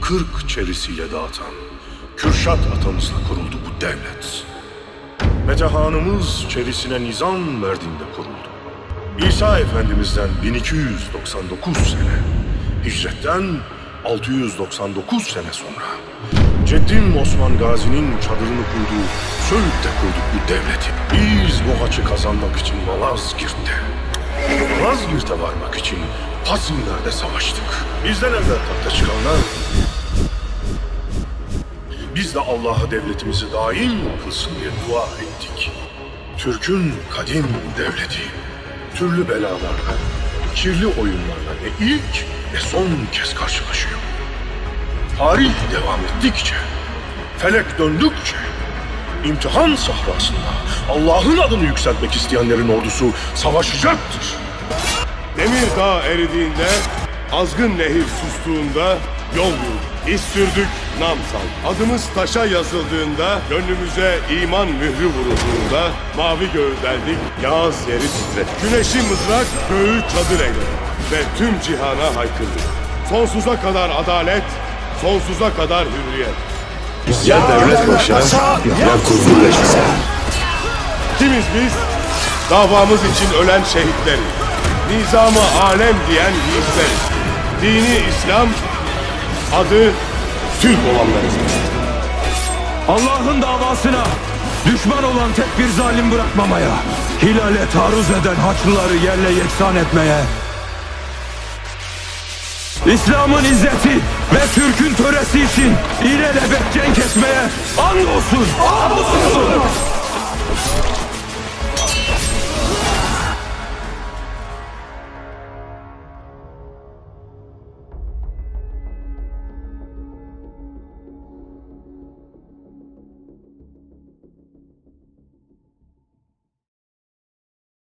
kırk çerisiyle dağıtan Kürşat atamızla kuruldu bu devlet. Metehanımız çerisine nizam verdiğinde kuruldu. İsa Efendimiz'den 1299 sene, hicretten 699 sene sonra Ceddin Osman Gazi'nin çadırını kurduğu Söğüt'te kurduk bu devleti. Biz bu haçı kazanmak için Malazgirt'te, Malazgirt'e varmak için Pazinler'de savaştık. Bizden evvel tahta çıkanlar biz de Allah'a devletimizi daim kılsın diye dua ettik. Türk'ün kadim devleti, türlü belalarla, kirli oyunlarla ne ilk ne son kez karşılaşıyor. Tarih devam ettikçe, felek döndükçe, imtihan sahrasında Allah'ın adını yükseltmek isteyenlerin ordusu savaşacaktır. Demir dağ eridiğinde, azgın nehir sustuğunda yol yürüdük. İz sürdük, nam sal. Adımız taşa yazıldığında, gönlümüze iman mührü vurulduğunda, mavi göğü deldik, yağız yeri titret. Güneşi mızrak, göğü çadır eyledi. Ve tüm cihana haykırdık. Sonsuza kadar adalet, sonsuza kadar hürriyet. Ya devlet başa, ya kurdu reşse. Kimiz biz? Davamız için ölen şehitleriz. Nizamı alem diyen yiğitleriz. Dini İslam, adı Türk olanlarız. Allah'ın davasına düşman olan tek bir zalim bırakmamaya, hilale taarruz eden haçlıları yerle yeksan etmeye, İslam'ın izzeti ve Türk'ün töresi için ilelebet cenk etmeye and olsun. And olsun.